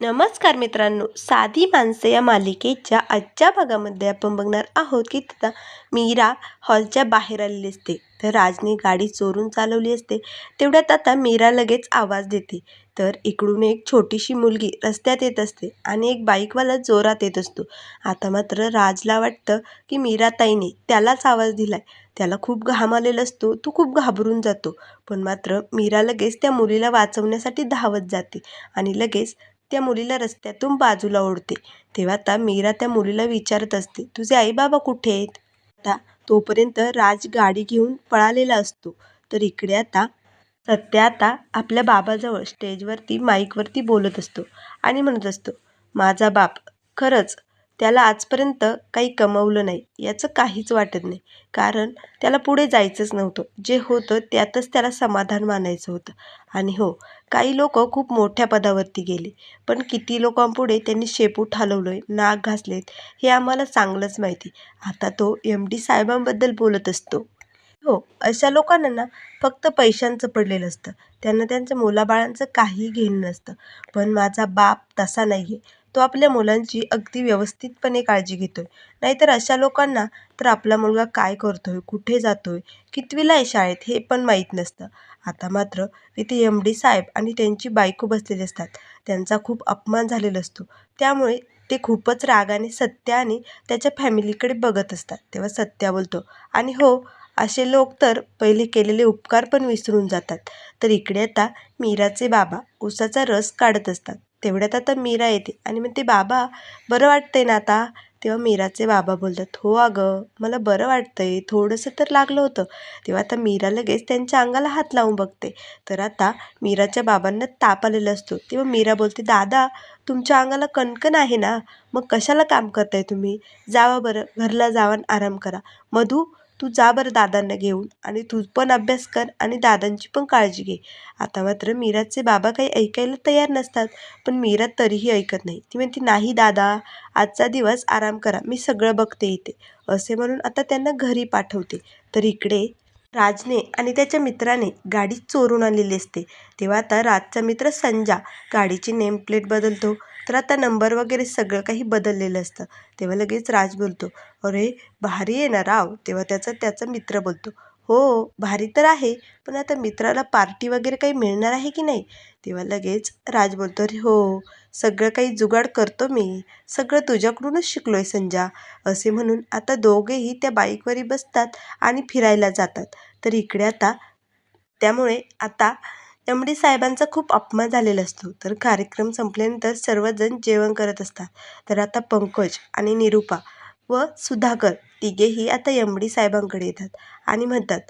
नमस्कार मित्रांनो साधी माणसं या मालिकेच्या आजच्या भागामध्ये आपण बघणार आहोत की तिथं मीरा हॉलच्या बाहेर आलेली असते. तर राजने गाडी चोरून चालवली असते. तेवढ्यात आता मीरा लगेच आवाज देते. तर इकडून एक छोटीशी मुलगी रस्त्यात येत असते आणि एक बाईकवाला जोरात येत असतो. आता मात्र राजला वाटतं की मीरा ताईने त्यालाच आवाज दिलाय. त्याला खूप घाम आलेला असतो तो खूप घाबरून जातो. पण मात्र मीरा लगेच त्या मुलीला वाचवण्यासाठी धावत जाते आणि लगेच त्या मुलीला रस्त्यातून बाजूला ओढते. तेव्हा आता मीरा त्या मुलीला विचारत असते तुझे आई बाबा कुठे आहेत? आता तोपर्यंत राज गाडी घेऊन पळालेला असतो. तर इकडे आता सत्या आता आपल्या बाबाजवळ स्टेजवरती माईकवरती बोलत असतो आणि म्हणत असतो माझा बाप खरंच त्याला आजपर्यंत काही कमवलं नाही याचं काहीच वाटत नाही. कारण त्याला पुढे जायचंच नव्हतं. जे होतं त्यातच त्याला समाधान मानायचं होतं. आणि हो काही लोक खूप मोठ्या पदावरती गेले. पण किती लोकांपुढे त्यांनी शेपूट हलवलं नाक घासलेत हे आम्हाला चांगलंच माहिती. आता तो एम डी साहेबांबद्दल बोलत असतो. हो अशा लोकांना ना फक्त पैशांचं पडलेलं असतं. त्यांना त्यांच्या मुलाबाळांचं काही घेणं नसतं. पण माझा बाप तसा नाही आहे तो आपल्या मुलांची अगदी व्यवस्थितपणे काळजी घेतो आहे नाहीतर अशा लोकांना तर आपला मुलगा काय करतो आहे कुठे जातो आहे कितवीला आहे शाळेत? हे पण माहीत नसतं. आता मात्र तिथे एम डी साहेब आणि त्यांची बायको बसलेली असतात. त्यांचा खूप अपमान झालेला असतो. त्यामुळे ते खूपच रागाने सत्या आणि त्याच्या फॅमिलीकडे बघत असतात. तेव्हा सत्या बोलतो आणि हो असे लोक तर पहिले केलेले उपकार पण विसरून जातात. तर इकडे आता मीराचे बाबा उसाचा रस काढत असतात. तेवढ्यात आता मीरा येते. आणि म्हणते बाबा बरं वाटतंय ना आता? तेव्हा मीराचे बाबा बोलतात हो अगं मला बरं वाटतंय. थोडंसं तर लागलं होतं. तेव्हा आता मीरा लगेच त्यांच्या अंगाला हात लावून बघते. तर आता मीराच्या बाबांना ताप आलेला असतो. तेव्हा मीरा बोलते दादा तुमच्या अंगाला कणकण आहे ना? मग कशाला काम करताय तुम्ही? जावा बरं घरला जावा आराम करा. मधू तू जा बरं दादांना घेऊन आणि तू पण अभ्यास कर आणि दादांची पण काळजी घे. आता मात्र मीराचे बाबा काही ऐकायला तयार नसतात पण मीरा तरीही ऐकत नाही. ती म्हणते नाही दादा आजचा दिवस आराम करा मी सगळं बघते इथे. असे म्हणून आता त्यांना घरी पाठवते. तर इकडे राजने आणि त्याच्या मित्राने गाडी चोरून आणलेली असते. तेव्हा आता राजचा मित्र संजा गाडीची नेम प्लेट बदलतो. तर आता नंबर वगैरे सगळं काही बदललेलं असतं. तेव्हा लगेच राज बोलतो अरे भारी आहे ना राव. तेव्हा त्याचा त्याचा मित्र बोलतो हो भारी तर आहे पण आता मित्राला पार्टी वगैरे काही मिळणार आहे की नाही? तेव्हा लगेच राज बोलतो अरे हो सगळं काही जुगाड करतो मी सगळं तुझ्याकडूनच शिकलो आहे संजा असे म्हणून आता दोघेही त्या बाईकवरी बसतात आणि फिरायला जातात. तर इकडे आता त्यामुळे आता एम डी साहेबांचा खूप अपमान झालेला असतो. तर कार्यक्रम संपल्यानंतर सर्वजण जेवण करत असतात. तर आता पंकज आणि निरुपा व सुधाकर तिघेही आता एम डी साहेबांकडे येतात आणि म्हणतात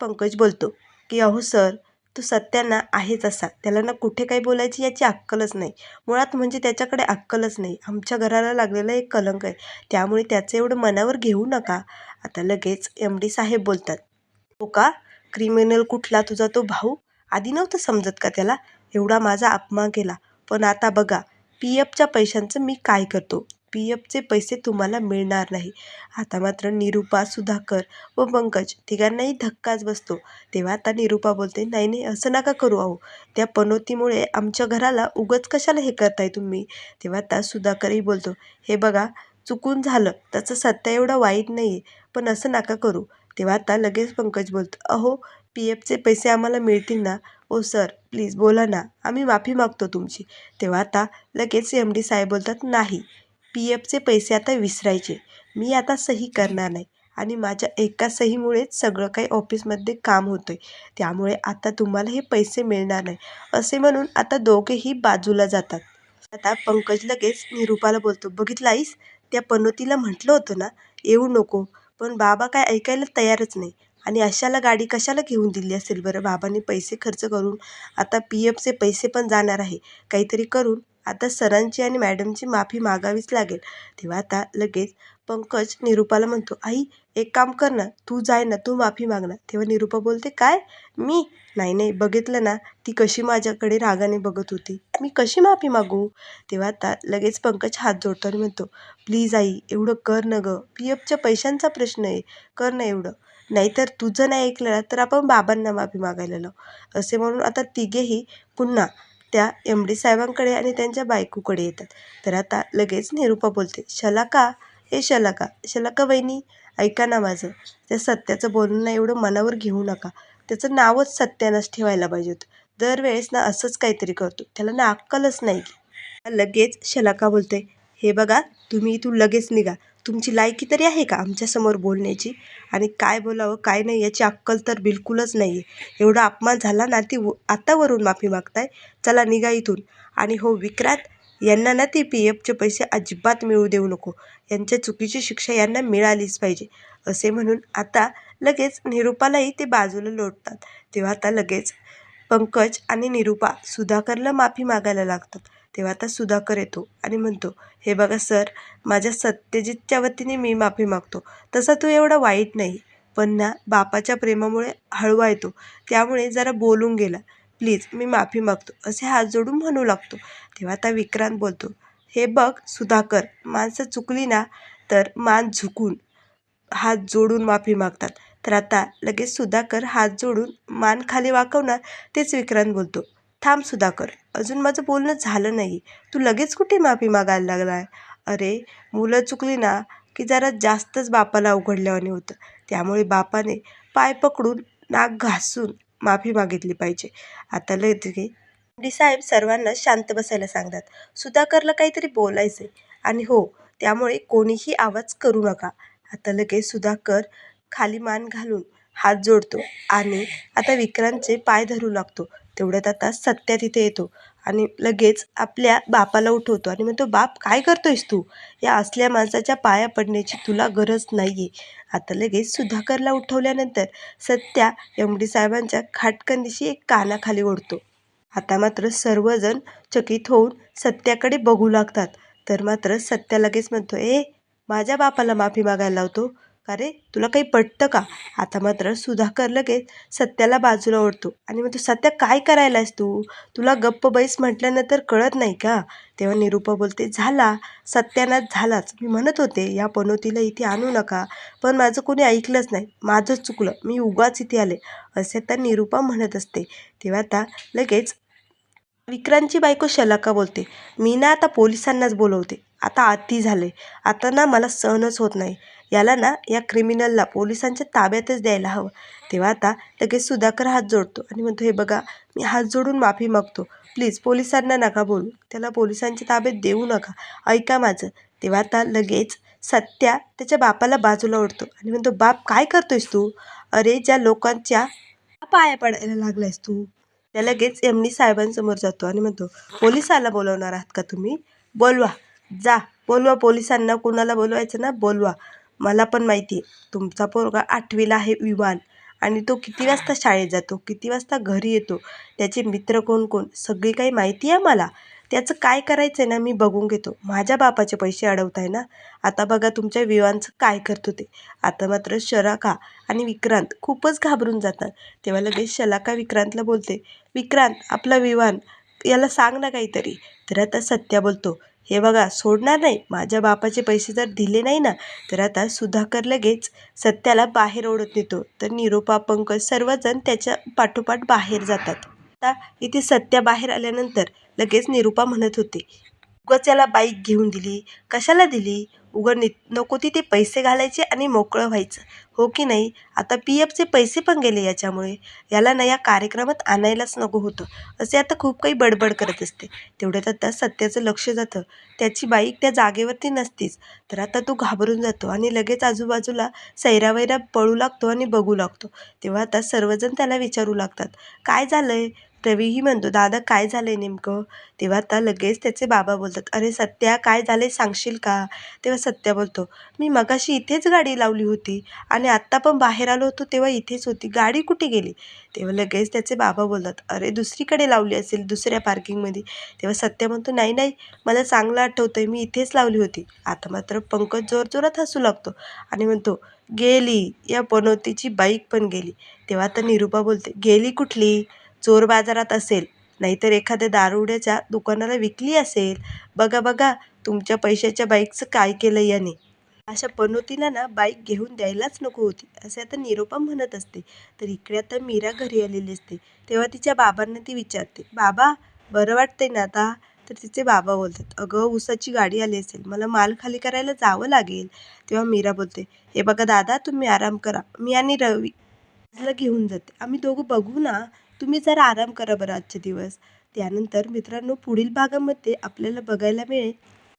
पंकज बोलतो की अहो सर तो सत्यांना आहेच असा. त्याला ना कुठे काही बोलायची याची अक्कलच नाही. मुळात म्हणजे त्याच्याकडे अक्कलच नाही. आमच्या घराला लागलेला एक कलंक आहे. त्यामुळे त्याचं एवढं मनावर घेऊ नका. आता लगेच एम डी साहेब बोलतात हो का? क्रिमिनल कुठला तुझा तो भाऊ? आधी नव्हतं समजत का त्याला? एवढा माझा अपमान केला. पण आता बघा पी एफच्या पैशांचं मी काय करतो? पी एफचे पैसे तुम्हाला मिळणार नाही. आता मात्र निरुपा सुधाकर व पंकज तिघांनाही धक्काच बसतो. तेव्हा आता निरुपा बोलते नाही नाही असं नका करू अहो. त्या पनोतीमुळे आमच्या घराला उगच कशाला हे करताय तुम्ही? तेव्हा आता सुधाकरही बोलतो हे बघा चुकून झालं. त्याचं सत्य एवढं वाईट नाही आहे पण असं नका करू. तेव्हा आता लगेच पंकज बोलतो अहो पी एफचे पैसे आम्हाला मिळतील ना? ओ सर प्लीज बोला ना आम्ही माफी मागतो तुमची. तेव्हा आता लगेच एम डी साहेब बोलतात नाही पी एफचे पैसे आता विसरायचे. मी आता सही करणार नाही. आणि माझ्या एका सहीमुळेच सगळं काही ऑफिसमध्ये काम होतं आहे त्यामुळे आता तुम्हाला हे पैसे मिळणार नाही. असे म्हणून आता दोघेही बाजूला जातात. आता पंकज लगेच निरुपाला बोलतो बघितलाईस आईस त्या पनोतीला म्हटलं होतं ना येऊ नको. पण बाबा काय ऐकायला तयारच नाही. आणि अशाला गाडी कशाला घेऊन दिली असेल? बरं बाबांनी पैसे खर्च करून आता पी एफचे पैसे पण जाणार आहे. काहीतरी करून आता सरांची आणि मॅडमची माफी मागावीच लागेल. तेव्हा आता लगेच पंकज निरुपाला म्हणतो आई एक काम कर ना तू जाय ना तू माफी माग ना. तेव्हा निरूपा बोलते काय? मी? नाही नाही बघितलं ना ती कशी माझ्याकडे रागाने बघत होती. मी कशी माफी मागू? तेव्हा आता लगेच पंकज हात जोडतो आणि म्हणतो प्लीज आई एवढं कर न गं. पी एफच्या पैशांचा प्रश्न आहे. कर ना एवढं. नाहीतर तुझं नाही ऐकलं तर आपण बाबांना माफी मागायला लावू. असे म्हणून आता तिघेही पुन्हा त्या एम डी साहेबांकडे आणि त्यांच्या बायकोकडे येतात. तर आता लगेच निरूपा बोलते शलाका ए शलाका शलाका वहिनी ऐका ना माझं. त्या सत्याचं बोलणं एवढं मनावर घेऊ नका. त्याचं नावच सत्यानाश ठेवायला पाहिजे होतं. दरवेळेस ना असंच काहीतरी करतो. त्याला ना अक्कलच नाही. लगेच शलाका बोलते हे बघा तुम्ही इथून लगेच निघा. तुमची लायकी तरी आहे का आमच्यासमोर बोलण्याची? आणि काय बोलावं काय नाही याची अक्कल तर बिलकुलच नाही आहे एवढा अपमान झाला ना ती व माफी मागताय. चला निघा इथून. आणि हो विक्रांत यांना ना ते पी एफचे पैसे अजिबात मिळू देऊ नको. यांच्या चुकीची शिक्षा यांना मिळालीच पाहिजे. असे म्हणून आता लगेच निरूपालाही ते बाजूला लोटतात. तेव्हा आता लगेच पंकज आणि निरूपा सुधाकरला माफी मागायला लागतात. तेव्हा आता सुधाकर येतो आणि म्हणतो हे बघा सर माझ्या सत्यजितच्या वतीने मी माफी मागतो. तसा तो एवढा वाईट नाही. पण ना बापाच्या प्रेमामुळे हळवा येतो. त्यामुळे जरा बोलून गेला. प्लीज मी माफी मागतो. असे हात जोडून म्हणू लागतो. तेव्हा आता विक्रांत बोलतो हे बघ सुधाकर माणसं चुकली ना तर मान झुकून हात जोडून माफी मागतात. तर आता लगेच सुधाकर हात जोडून मान खाली वाकवणार तेच विक्रांत बोलतो. थांब सुधाकर. अजून माझं बोलणं झालं नाही. तू लगेच कुठे माफी मागायला लागला आहे अरे मुलं चुकली ना की जरा जास्तच बापाला अवघडल्यावानी होतं. त्यामुळे बापाने पाय पकडून नाक घासून माफी मागितली पाहिजे. आता लगे साहेब सर्वांना शांत बसायला सांगतात. सुधाकरला काहीतरी बोलायचं आणि हो त्यामुळे कोणीही आवाज करू नका. आता लगेच सुधाकर खाली मान घालून हात जोडतो आणि आता विक्रांतचे पाय धरू लागतो. तेवढ्यात आता सत्या तिथे येतो आणि लगेच आपल्या बापाला उठवतो आणि म्हणतो बाप काय करतोयस तू? या असल्या माणसाच्या पाया पडण्याची तुला गरज नाही आहे आता लगेच सुधाकरला उठवल्यानंतर सत्या एमडी साहेबांच्या खाटकंदीशी एक कानाखाली ओढतो. आता मात्र सर्वजण चकित होऊन सत्याकडे बघू लागतात. तर मात्र सत्या लगेच म्हणतो ए माझ्या बापाला माफी मागायला लावतो. का रे? तुला काही पटतं का? आता मात्र सुधाकर लगेच सत्याला बाजूला ओढतो आणि मग तू सत्या काय करायलास तू? तुला गप्प बैस म्हटल्यानंतर कळत नाही का? तेव्हा निरूपा बोलते झाला. सत्यानाच झालाच. मी म्हणत होते या पनोतीला इथे आणू नका. पण माझं कोणी ऐकलंच नाही. माझंच चुकलं. मी उगाच इथे आले. असे आता निरूपा म्हणत असते. तेव्हा आता लगेच विक्रांतची बायको शलाका बोलते मी ना आता पोलिसांनाच बोलवते. आता आती झाले. आता ना मला सहनच होत नाही. याला ना या क्रिमिनलला पोलिसांच्या ताब्यातच द्यायला हवं. तेव्हा आता लगेच सुधाकर हात जोडतो आणि म्हणतो हे बघा मी हात जोडून माफी मागतो. प्लीज पोलिसांना नका बोलू. त्याला पोलिसांच्या ताब्यात देऊ नका. ऐका माझं. तेव्हा आता लगेच सत्या त्याच्या बापाला बाजूला ओढतो आणि म्हणतो बाप काय करतोयस तू? अरे ज्या लोकांच्या पाया पडायला लागलायस तू. त्या लगेच एम डी साहेबांसमोर जातो आणि म्हणतो पोलिसाला बोलवणार आहात का तुम्ही? बोलवा. जा. बोलवा पोलिसांना कोणाला बोलवायचं ना बोलवा. मला पण माहिती आहे तुमचा पोरगा आठवीला आहे विमान आणि तो किती वाजता शाळेत जातो किती वाजता घरी येतो त्याचे मित्र कोण कोण सगळी काही माहिती आहे मला त्याचं काय करायचं आहे ना मी बघून घेतो. माझ्या बापाचे पैसे अडवताय ना? आता बघा तुमच्या विवांचं काय करतो ते. आता मात्र शलाका आणि विक्रांत खूपच घाबरून जातात. तेव्हा लगेच शलाका विक्रांतला बोलते. विक्रांत आपला विवान याला सांग ना काहीतरी. तर आता सत्या बोलतो हे बघा सोडणार नाही. माझ्या बापाचे पैसे जर दिले नाही ना तर आता सुधाकर लगेच सत्याला बाहेर ओढत नेतो. तर निरोपा पंकज सर्वजण त्याच्या पाठोपाठ बाहेर जातात. आता इथे सत्या बाहेर आल्यानंतर लगेच निरूपा म्हणत होते उगाच याला बाईक घेऊन दिली? कशाला दिली? उघड नि नको तिथे पैसे घालायचे आणि मोकळं व्हायचं. हो की नाही? आता पी एफचे पैसे पण गेले याच्यामुळे. याला ना या कार्यक्रमात आणायलाच नको होतं. असे आता खूप काही बडबड करत असते. तेवढ्यात आता सत्याचं लक्ष जातं. त्याची बाईक त्या जागेवरती नसतीच. तर आता तो घाबरून जातो आणि लगेच आजूबाजूला सैरावैरा पळू लागतो आणि बघू लागतो. तेव्हा आता सर्वजण त्याला विचारू लागतात. काय झालं आहे रवीही म्हणतो दादा काय झालं आहे नेमकं? तेव्हा आता लगेच त्याचे बाबा बोलतात अरे सत्या काय झाले सांगशील का? तेव्हा सत्या बोलतो मी मगाशी इथेच गाडी लावली होती आणि आत्ता पण बाहेर आलो होतो तेव्हा इथेच होती. गाडी कुठे गेली? तेव्हा लगेच त्याचे बाबा बोलतात अरे दुसरीकडे लावली असेल दुसऱ्या पार्किंगमध्ये. तेव्हा सत्या म्हणतो नाही नाही मला चांगलं आठवतं आहे मी इथेच लावली होती. आता मात्र पंकज जोरजोरात हसू लागतो आणि म्हणतो गेली या पनोतीची बाईक पण गेली. तेव्हा आता निरूपा बोलते गेली कुठली? चोर बाजारात असेल नाहीतर एखाद्या दारुड्याच्या दुकानाला विकली असेल बघा बघा तुमच्या पैशाच्या बाईकचं काय केलं याने. अशा पनोतीला ना बाईक घेऊन द्यायलाच नको होती असे आता निरोपा म्हणत असते. तर इकडे आता मीरा घरी आलेली असते तेव्हा तिच्या बाबांना ती विचारते बाबा बरं वाटतंय ना आता? तर तिचे बाबा बोलतात अगं ऊसाची गाडी आली असेल मला माल खाली करायला जावं लागेल. तेव्हा मीरा बोलते हे बघा दादा तुम्ही आराम करा मी आणि रवी घेऊन जाते आम्ही दोघं बघू ना तुम्ही जरा आराम करा बरं आजचे दिवस. त्यानंतर मित्रांनो पुढील भागामध्ये आपल्याला बघायला मिळेल.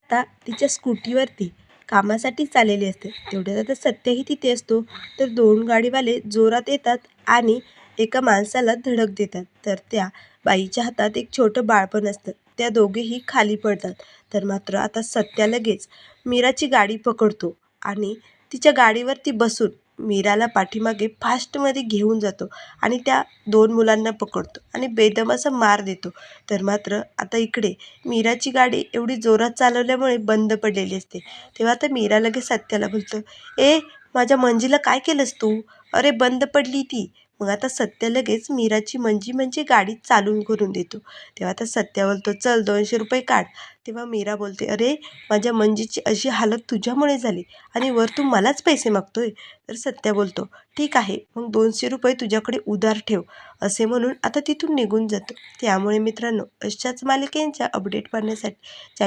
आता तिच्या स्कूटीवरती कामासाठी चाललेली असते. तेवढ्यात आता सत्यही तिथे असतो. तर दोन गाडीवाले जोरात येतात आणि एका माणसाला धडक देतात. तर त्या बाईच्या हातात एक छोटं बाळपण असतं. त्या दोघेही खाली पडतात. तर मात्र आता सत्या लगेच मीराची गाडी पकडतो आणि तिच्या गाडीवरती बसून मीराला पाठीमागे फास्टमध्ये घेऊन जातो आणि त्या दोन मुलांना पकडतो आणि बेदम असा मार देतो. तर मात्र आता इकडे मीराची गाडी एवढी जोरात चालवल्यामुळे बंद पडलेली असते. तेव्हा आता मीरा लगेच सत्याला बोलतो ए माझ्या मंजीला काय केलंस तू? अरे बंद पडली ती. मग आता सत्य लगेच मीराची मंजी म्हणजे गाडी चालून करून देतो. तेव्हा आता सत्या बोलतो चल दोनशे रुपये काढ. तेव्हा मीरा बोलते अरे माझ्या मंजीची अशी हालत तुझ्यामुळे झाली आणि वर तू मलाच पैसे मागतोय. तर सत्या बोलतो ठीक आहे मग दोनशे रुपये तुझ्याकडे उधार ठेव. असे म्हणून आता तिथून निघून जातो. त्यामुळे मित्रांनो अशाच मालिकेंच्या अपडेट पाहण्यासाठी चॅनल